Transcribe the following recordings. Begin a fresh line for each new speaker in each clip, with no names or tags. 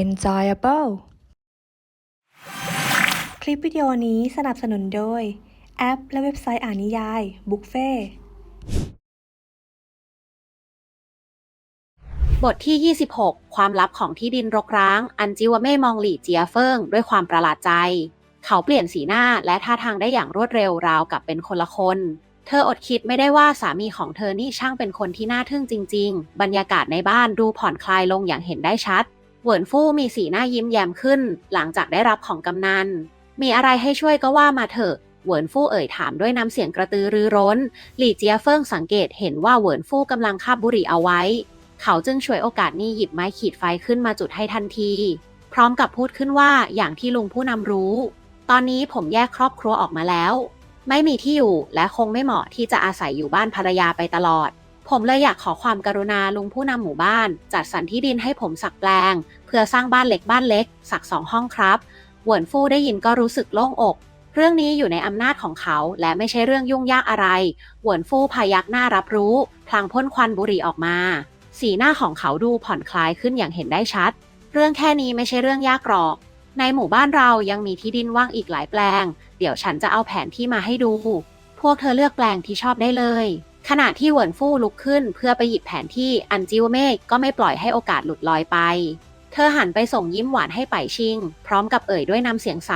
enjoyable คลิปวิดีโอนี้สนับสนุนโดย แอปและเว็บไซต์อ่านนิยาย บุฟเฟ่
บทที่ 26 ความลับของที่ดินรกร้าง อันจิวเม่มองหลี่เจียเฟิงด้วยความประหลาดใจ เขาเปลี่ยนสีหน้าและท่าทางได้อย่างรวดเร็วราวกับเป็นคนละคน เธออดคิดไม่ได้ว่าสามีของเธอนี่ช่างเป็นคนที่น่าทึ่งจริง ๆ บรรยากาศในบ้านดูผ่อนคลายลงอย่างเห็นได้ชัด เหวินฟู่มีสีหน้ายิ้มแย้มขึ้น หลังจากได้รับของกำนัน มีอะไรให้ช่วยก็ว่ามาเถอะเหวินฟู่เอ่ยถามด้วยน้ำเสียงกระตือรือร้น หลี่เจียเฟิงสังเกตเห็นว่าเหวินฟู่กำลังคาบบุหรี่เอาไว้ เขาจึงฉวยโอกาสนี้หยิบไม้ขีดไฟขึ้นมาจุดให้ทันที พร้อมกับพูดขึ้นว่าอย่างที่ลุงผู้นำรู้ ตอนนี้ผมแยกครอบครัวออกมาแล้ว ไม่มีที่อยู่และคงไม่เหมาะที่จะอาศัยอยู่บ้านภรรยาไปตลอด ผมเลยอยากขอความกรุณาลุงผู้นำหมู่บ้าน จัดสรรที่ดินให้ผมสักแปลง เพื่อสร้างบ้านเล็กบ้านเล็ก สักสองห้องครับหวนฟู่ได้ยินก็รู้สึกโล่งอก เรื่องนี้อยู่ในอำนาจของเขา และไม่ใช่เรื่องยุ่งยากอะไร หวนฟู่พยักหน้ารับรู้ พลางพ่นควันบุหรี่ออกมา สีหน้าของเขาดูผ่อนคลายขึ้นอย่างเห็นได้ชัด เรื่องแค่นี้ไม่ใช่เรื่องยากหรอก ในหมู่บ้านเรายังมีที่ดินว่างอีกหลายแปลง เดี๋ยวฉันจะเอาแผนที่มาให้ดู พวกเธอเลือกแปลงที่ชอบได้เลย ขณะที่เหวินฟู่ลุกขึ้นเพื่อไปหยิบแผนที่อันจิวเมฆก็ไม่ปล่อยให้โอกาสหลุดลอยไป เธอหันไปส่งยิ้มหวานให้ไปชิง พร้อมกับเอ่ยด้วยน้ำเสียงใส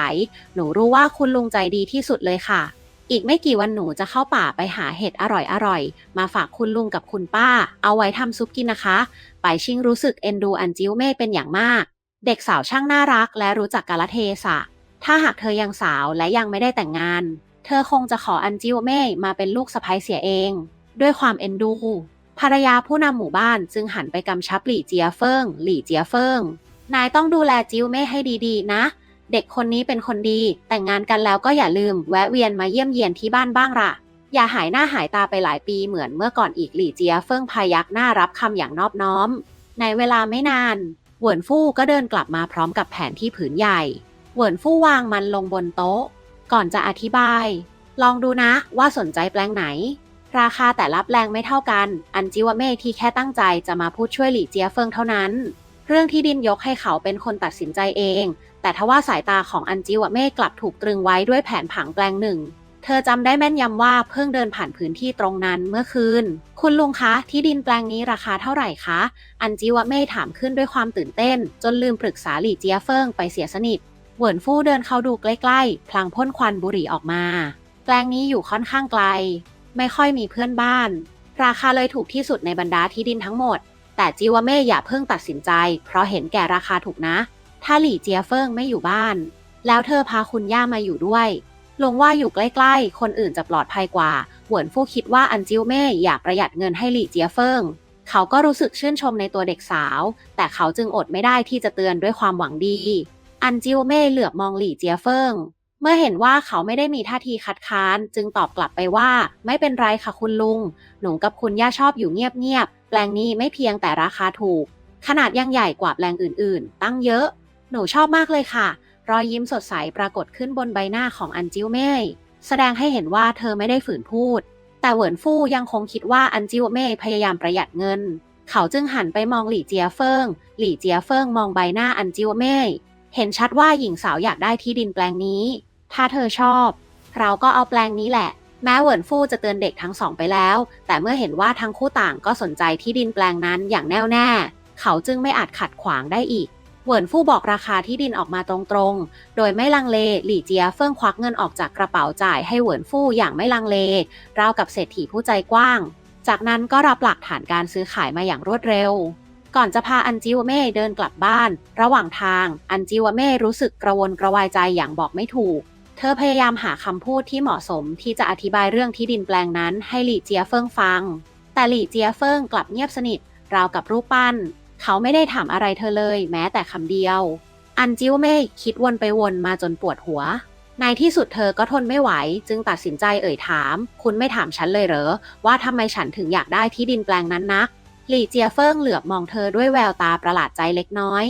หนูรู้ว่าคุณลุงใจดีที่สุดเลยค่ะ อีกไม่กี่วันหนูจะเข้าป่าไปหาเห็ดอร่อยๆ มาฝากคุณลุงกับคุณป้า เอาไว้ทำซุปกินนะคะ ไปชิงรู้สึกเอ็นดูอันจิวเม่เป็นอย่างมาก เด็กสาวช่างน่ารักและรู้จักกาลเทศะ ถ้าหากเธอยังสาวและยังไม่ได้แต่งงาน เธอคงจะขออันจิวเม่มาเป็นลูกสะใภ้เสียเอง ด้วยความเอ็นดู ภรรยาผู้นำหมู่บ้านจึงหันไปกำชับหลี่เจียเฟิง หลี่เจียเฟิง นายต้องดูแลจิวเม่ให้ดีๆ นะ เด็กคนนี้เป็นคนดี แต่งงานกันแล้วก็อย่าลืม แวะเวียนมาเยี่ยมเยียนที่บ้านบ้างล่ะ อย่าหายหน้าหายตาไปหลายปีเหมือนเมื่อก่อนอีกหลี่เจียเฟิงพายักหน้ารับคำอย่างนอบน้อม ในเวลาไม่นานเหวินฟู่ก็เดินกลับมาพร้อมกับแผนที่ผืนใหญ่ เหวินฟู่วางมันลงบนโต๊ะ ก่อนจะอธิบาย ลองดูนะว่าสนใจแปลงไหน ราคาแต่ละแปลงไม่เท่ากัน อันจิวเม่ที่แค่ตั้งใจจะมาพูดช่วยหลี่เจียเฟิงเท่านั้น เรื่องที่ดินยกให้เขาเป็นคนตัดสินใจเอง แต่ทว่าสายตาของอันจิวเม่กลับถูกตรึงไว้ด้วยแผนผังแปลงหนึ่ง เธอจำได้แม่นยำว่าเพิ่งเดินผ่านพื้นที่ตรงนั้นเมื่อคืน คุณลุงคะ ที่ดินแปลงนี้ราคาเท่าไหร่คะ อันจิวเม่ถามขึ้นด้วยความตื่นเต้น จนลืมปรึกษาหลี่เจียเฟิงไปเสียสนิทเหวินฟู่เดินเข้าดูใกล้ๆ พลางพ่นควันบุหรี่ออกมา แปลงนี้อยู่ค่อนข้างไกล ไม่ค่อยมีเพื่อนบ้าน ราคาเลยถูกที่สุดในบรรดาที่ดินทั้งหมด แต่จิวเม่อย่าเพิ่งตัดสินใจ เพราะเห็นแก่ราคาถูกนะ ถ้าหลี่เจียเฟิงไม่อยู่บ้าน แล้วเธอพาคุณย่ามาอยู่ด้วย ลงว่าอยู่ใกล้ๆ คนอื่นจะปลอดภัยกว่า หวนฟู่คิดว่าอันจิวเม่อยากประหยัดเงินให้หลี่เจียเฟิงเขาก็รู้สึกชื่นชมในตัวเด็กสาว แต่เขาจึงอดไม่ได้ที่จะเตือนด้วยความหวังดี อันจิวเม่เหลือบมองหลี่เจียเฟิง เมื่อเห็นว่าเขาไม่ได้มีท่าทีคัดค้าน จึงตอบกลับไปว่า ไม่เป็นไรค่ะคุณลุง หนูกับคุณย่าชอบอยู่เงียบๆแปลงนี้ไม่เพียงแต่ราคาถูก ขนาดยังใหญ่กว่าแปลงอื่นๆ ตั้งเยอะ หนูชอบมากเลยค่ะ รอยยิ้มสดใสปรากฏขึ้นบนใบหน้าของอันจิวเม่แสดงให้เห็นว่าเธอไม่ได้ฝืนพูด แต่เหวินฟู่ยังคงคิดว่าอันจิวเม่พยายามประหยัดเงิน เขาจึงหันไปมองหลี่เจียเฟิง หลี่เจียเฟิงมองใบหน้าอันจิวเม่ เห็นชัดว่าหญิงสาวอยากได้ที่ดินแปลงนี้ ถ้าเธอชอบ เราก็เอาแปลงนี้แหละ แม้เหวินฟู่จะเตือนเด็กทั้งสองไปแล้ว แต่เมื่อเห็นว่าทั้งคู่ต่างก็สนใจที่ดินแปลงนั้นอย่างแน่วแน่ เขาจึงไม่อาจขัดขวางได้อีกเหวินฟู่บอกราคาที่ดินออกมาตรงๆ โดยไม่ลังเล หลี่เจียเฟิ่งควักเงินออกจากกระเป๋าจ่ายให้เหวินฟู่อย่างไม่ลังเลราวกับเศรษฐีผู้ใจกว้าง จากนั้นก็รับหลักฐานการซื้อขายมาอย่างรวดเร็ว ก่อนจะพาอันจิวเม่เดินกลับบ้าน ระหว่างทางอันจิวเม่รู้สึกกระวนกระวายใจอย่างบอกไม่ถูก เธอพยายามหาคำพูดที่เหมาะสมที่จะอธิบายเรื่องที่ดินแปลงนั้นให้หลี่เจียเฟิงฟัง แต่หลี่เจียเฟิงกลับเงียบสนิท ราวกับรูปปั้น เขาไม่ได้ถามอะไรเธอเลย แม้แต่คำเดียว อันจิวเม่คิดวนไปวนมาจนปวดหัวในที่สุดเธอก็ทนไม่ไหว จึงตัดสินใจเอ่ยถาม คุณไม่ถามฉันเลยเหรอ ว่าทำไมฉันถึงอยากได้ที่ดินแปลงนั้นนัก หลี่เจียเฟิงเหลือบมองเธอด้วยแววตาประหลาดใจเล็กน้อย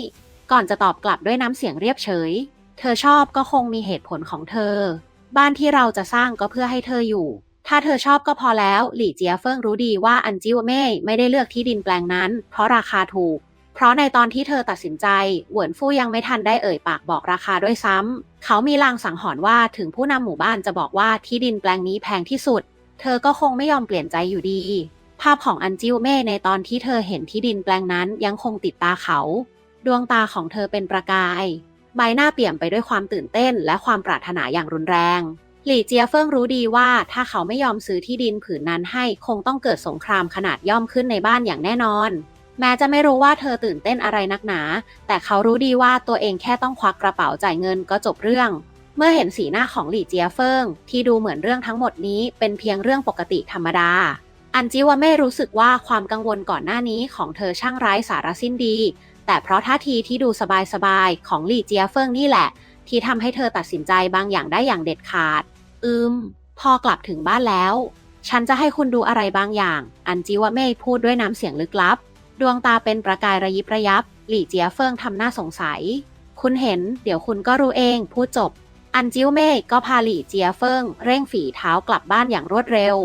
ก่อนจะตอบกลับด้วยน้ำเสียงเรียบเฉย เธอชอบก็คงมีเหตุผลของเธอ บ้านที่เราจะสร้างก็เพื่อให้เธออยู่ ถ้าเธอชอบก็พอแล้ว หลี่เจียเฟิงรู้ดีว่าอันจิวเม่ไม่ได้เลือกที่ดินแปลงนั้น เพราะราคาถูก เพราะในตอนที่เธอตัดสินใจหวนฟู่ยังไม่ทันได้เอ่ยปากบอกราคาด้วยซ้ำเขามีลางสังหรณ์ว่าถึงผู้นำหมู่บ้านจะบอกว่าที่ดินแปลงนี้แพงที่สุด เธอก็คงไม่ยอมเปลี่ยนใจอยู่ดี ภาพของอันจิวเม่ในตอนที่เธอเห็นที่ดินแปลงนั้นยังคงติดตาเขา ดวงตาของเธอเป็นประกาย ใบหน้าเปี่ยมไปด้วยความตื่นเต้นและความปรารถนาอย่างรุนแรง หลี่เจียเฟิงรู้ดีว่าถ้าเขาไม่ยอมซื้อที่ดินผืนนั้นให้คงต้องเกิดสงครามขนาดย่อมขึ้นในบ้านอย่างแน่นอน แม้จะไม่รู้ว่าเธอตื่นเต้นอะไรนักหนา แต่เขารู้ดีว่าตัวเองแค่ต้องควักกระเป๋าจ่ายเงินก็จบเรื่องเมื่อเห็นสีหน้าของหลี่เจียเฟิงที่ดูเหมือนเรื่องทั้งหมดนี้เป็นเพียงเรื่องปกติธรรมดา อันจิวาไม่รู้สึกว่าความกังวลก่อนหน้านี้ของเธอช่างไร้สาระสิ้นดี แต่เพราะท่าทีที่ดูสบายๆของหลี่เจียเฟิงนี่แหละ ที่ทำให้เธอตัดสินใจบางอย่างได้อย่างเด็ดขาด อืม พอกลับถึงบ้านแล้ว ฉันจะให้คุณดูอะไรบางอย่าง อันจิวาเม่พูดด้วยน้ำเสียงลึกลับ ดวงตาเป็นประกายระยิบระยับ หลี่เจียเฟิงทำหน้าสงสัย คุณเห็น เดี๋ยวคุณก็รู้เอง พูดจบ อันจิวเม่ก็พาหลี่เจียเฟิงเร่งฝีเท้ากลับบ้านอย่างรวดเร็ว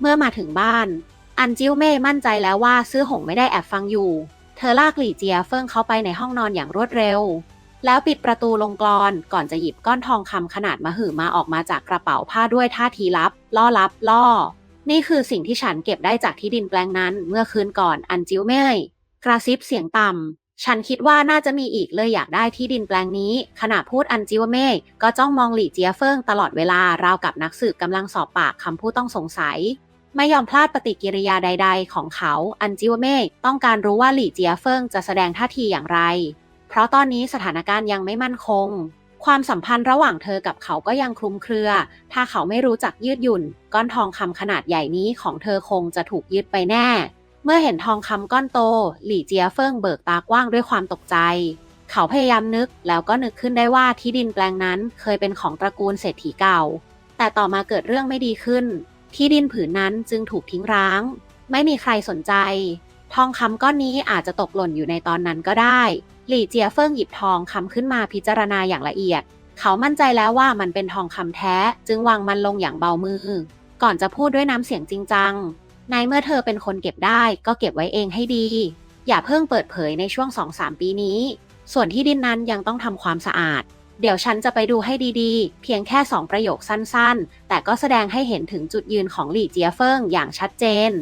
เมื่อมาถึงบ้าน อันจิวเม่มั่นใจแล้วว่าซื่อหงไม่ได้แอบฟังอยู่ เธอลากหลี่เจียเฟิงเข้าไปในห้องนอนอย่างรวดเร็ว แล้วปิดประตูลงกรอนก่อนจะหยิบก้อนทองคำขนาดมหึมาออกมาจากกระเป๋าผ้าด้วยท่าทีลับ ล่อลับ ล่อ นี่คือสิ่งที่ฉันเก็บได้จากที่ดินแปลงนั้น เมื่อคืนก่อนอันจิวเม่กระซิบเสียงต่ำ ฉันคิดว่าน่าจะมีอีกเลยอยากได้ที่ดินแปลงนี้ ขณะพูดอันจิวเม่ก็จ้องมองหลี่เจียเฟิงตลอดเวลาราวกับนักสืบกำลังสอบปากคำผู้ต้องสงสัย ไม่ยอมพลาดปฏิกิริยาใด ๆ ของเขา อันจิวเม่ต้องการรู้ว่าหลี่เจียเฟิงจะแสดงท่าทีอย่างไร เพราะตอนนี้สถานการณ์ยังไม่มั่นคง ความสัมพันธ์ระหว่างเธอกับเขาก็ยังคลุมเครือ ถ้าเขาไม่รู้จักยืดหยุ่น ก้อนทองคำขนาดใหญ่นี้ของเธอคงจะถูกยึดไปแน่ เมื่อเห็นทองคำก้อนโต หลี่เจียเฟิงเบิกตากว้างด้วยความตกใจ เขาพยายามนึกแล้วก็นึกขึ้นได้ว่าที่ดินแปลงนั้นเคยเป็นของตระกูลเศรษฐีเก่า แต่ต่อมาเกิดเรื่องไม่ดีขึ้น ที่ดินผืนนั้นจึงถูกทิ้งร้าง ไม่มีใครสนใจ ทองคำก้อนนี้อาจจะตกหล่นอยู่ในตอนนั้นก็ได้ หลี่เจียเฟิงหยิบทองคำขึ้นมาพิจารณาอย่างละเอียด เขามั่นใจแล้วว่ามันเป็นทองคำแท้ จึงวางมันลงอย่างเบามือ ก่อนจะพูดด้วยน้ำเสียงจริงจังในเมื่อเธอเป็นคนเก็บได้ก็เก็บไว้เองให้ดี อย่าเพิ่งเปิดเผยในช่วง2-3ปีนี้ ส่วนที่ดินนั้นยังต้องทำความสะอาด เดี๋ยวฉันจะไปดูให้ดีๆ เพียงแค่2ประโยคสั้นๆ แต่ก็แสดงให้เห็นถึงจุดยืนของหลี่เจียเฟิงอย่างชัดเจน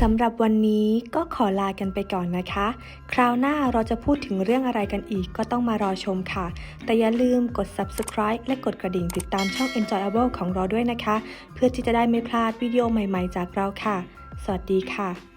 สำหรับวันนี้ก็ขอลากันไปก่อนนะคะ คราวหน้าเราจะพูดถึงเรื่องอะไรกันอีกก็ต้องมารอชมค่ะ แต่อย่าลืมกด subscribe และกดกระดิ่งติดตามช่อง Enjoyable ของเราด้วยนะคะ เพื่อที่จะได้ไม่พลาดวิดีโอใหม่ๆจากเราค่ะ สวัสดีค่ะ